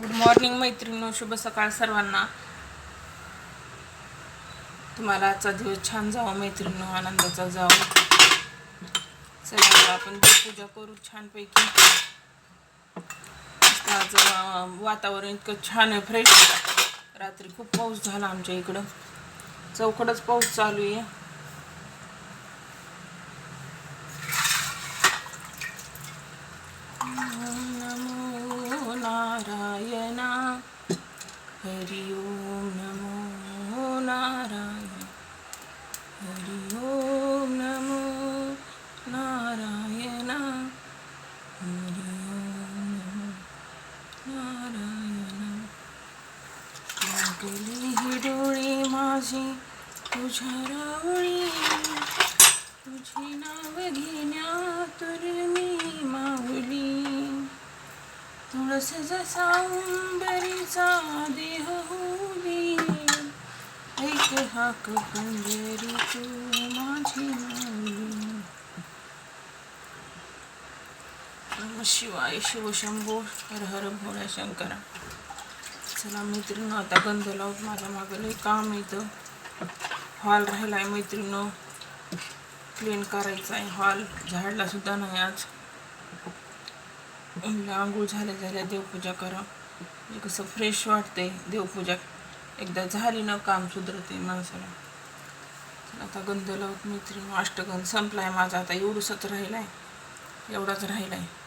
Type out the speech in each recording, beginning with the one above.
Good morning मैत्रिणी शुभ सकाळ सर्वांना. तुम्हाला आजचा दिवस छान जावा मैत्रिणी आनंदाचा जावं. चला आपण पूजा करू छानपैकी. आज वातावरण इतकं छान आहे फ्रेश रात्री खूप पाऊस झाला आमच्या इकडं. चौकडच पाऊस चालू आहे नमो नारायणा हरि ओम नमो नारायण हरि ओम नमो नारायण हरि ओम नमो नारायण लागली ही डोळी माझी तुझ्या रावळी तुझी नाव घेण्यातुर मी माऊली तुळस जसा उंबरीचा देह होली ऐक हाक पंजरी तू माझी माऊली नमः शिवाय शिवशंभो हर हर भोळ्या शंकरा. चला मैत्रिणी आता गंध लावत माझ्या मागं लई काम येतं हॉल राहिला आहे मैत्रिणी क्लीन करायचा आहे हॉल झाडला सुद्धा नाही आज. आंघोळ झाल्या झाल्या देवपूजा करा. म्हणजे कसं फ्रेश वाटते देवपूजा. एकदा झाली ना काम सुधरते माणसाला. आता गंध लावत मैत्रिणी अष्टगंध संपला आहे माझा. आता एवढंसंच राहिला आहे एवढाच आहे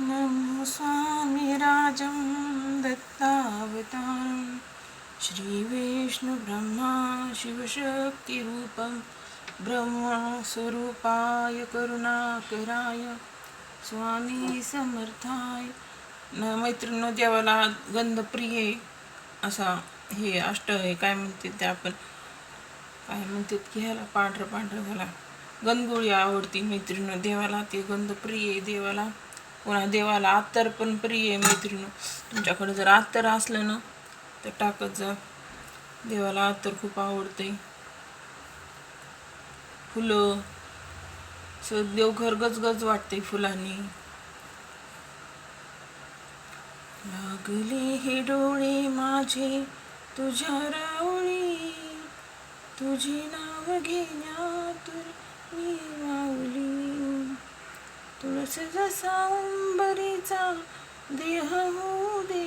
नमो स्वामिराजं दत्तावतारं श्रीविष्णुब्रह्मा शिवशक्तिरूपं ब्रह्मस्वरूपाय करुणाकराय स्वामी समर्थाय. न मैत्रिणी देवाला गंधप्रिय असा हे अष्ट हे काय म्हणते ते आपण? काय म्हणतात की ह्याला? पांढरं पांढरं झाला गंधगोळी आवडती मैत्रीण देवाला ते गंध प्रिय देवाला. पुन्हा देवाला आत्तर पण प्रिय आहे तुमच्याकडे जर आत्तर असलं ना तर टाकत जा. देवाला आत्तर खूप आवडते. फुलं असं देवघर गजगज वाटते फुलांनी. लागले हे डोळे माझे तुझ्या रावळी. तुझी नाव घेण्यातून मी तुळस जसा उंबरीचा देह होऊ दे.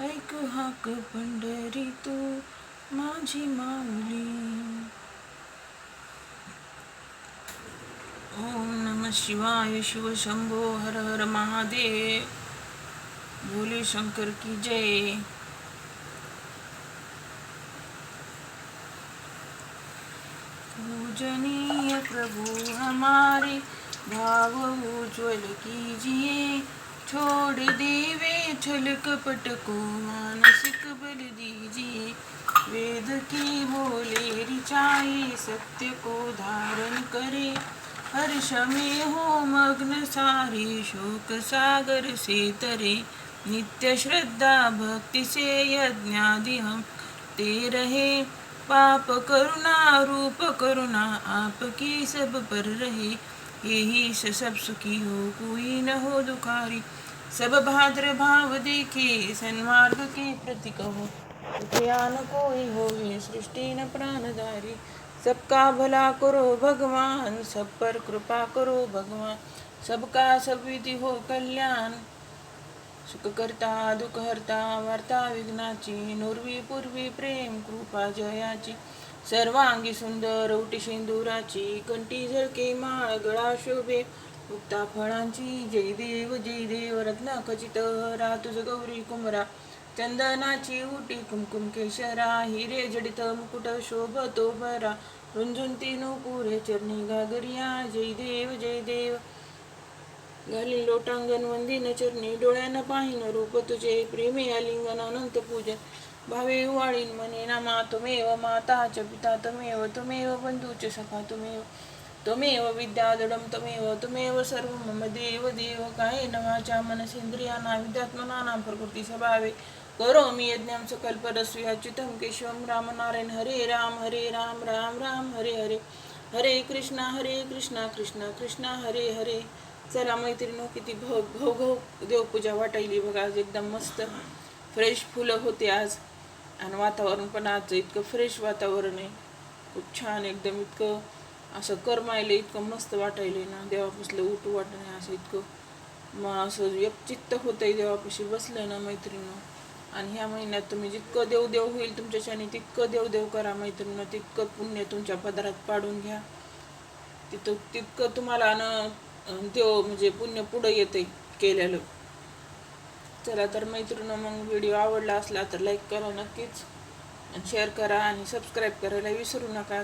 ऐक हाक पंढरी तू माझी माऊली. ओम नम शिवाय शिव शंभो हर हर महादेव. भोले शंकर की जय. पूजनीय प्रभु हमारे भाव उज्ज्वल कीजिए छोड़ देवे छल कपट को मानसिक बल दीजिए। वेद की बोले रिचाए सत्य को धारण करे। हर्ष में हो मग्न सारे शोक सागर से तरे। नित्य श्रद्धा भक्ति से यज्ञादि हम ते रहे। पाप करुणा रूप करुणा आपकी सब पर रहे। यही से सब सुखी हो कोई न हो दुखारी। सब भाद्र भाव देखे सन्मार्ग के प्रतीक हो न कोई होवे सृष्टि न प्राणधारी। सबका भला करो भगवान सब पर कृपा करो भगवान। सबका सब विधि हो कल्याण। सुख करता दुःख हरता वार्ता विघ्नाची नुर्वी पूर्वी प्रेम कृपा जयाची। सर्वांगी सुंदर उटी सिंदुराची कंठी झळके माळ गळा शोभे. मुक्ता फळांची जय देव जय देव रत्न खचित हरा तुझ गौरी कुमरा चंदनाची उटी कुमकुम केशरा हिरे जडित मुकुट शोभतो भरा रुंझुंती नुपुरे चरणी घागरिया जय देव जय देव. घाली लोटांगण वंदिन चरणी डोळ्यानं पाहिन रूप तुझे. प्रेमी आलिंगन अनंत पूजन. भावे वाळीन मने नामा तुमेव माता च पिता तमेव तुमेव बंधू च सखा तुमेव त्वमेव विद्यादडं त्वमेव त्वमेव सर्व मम देव देव काय नवाच्या मनसेंद्रियाना विद्यात्मनानां प्रकृती स्वभावे. करोमि यज्ञं सकल्परस्वी अच्युतं केशवं रामनारायण हरे राम हरे राम राम राम हरे हरे. हरे कृष्णा हरे कृष्णा कृष्णा कृष्णा हरे हरे. चला मैत्रिणी किती भव भव भव. देवपूजा वाटायली बघा आज एकदम मस्त. फ्रेश फुलं होते आज. आणि वातावरण पण आज इतकं फ्रेश वातावरण आहे. खूप छान एकदम इतकं असं करमायलं इतकं मस्त वाटायलं ना. देवापासलं उठू वाटत नाही असं इतकं. मग असं एकचित्त होतंय देवापाशी बसलं ना मैत्रिणीनं. आणि ह्या महिन्यात तुम्ही जितकं देव देव होईल तुमच्याच्याने तितकं देव देव करा मैत्रिणीनं. तितकं पुण्य तुमच्या पदरात पाडून घ्या. तिथं तितकं तुम्हाला न देव म्हणजे पुण्य पुढं येते केलेलं. चला तर मैत्रिणी मग व्हिडिओ आवडला असला तर लाईक करा नक्कीच. आणि शेअर करा आणि सबस्क्राईब करायला विसरू नका.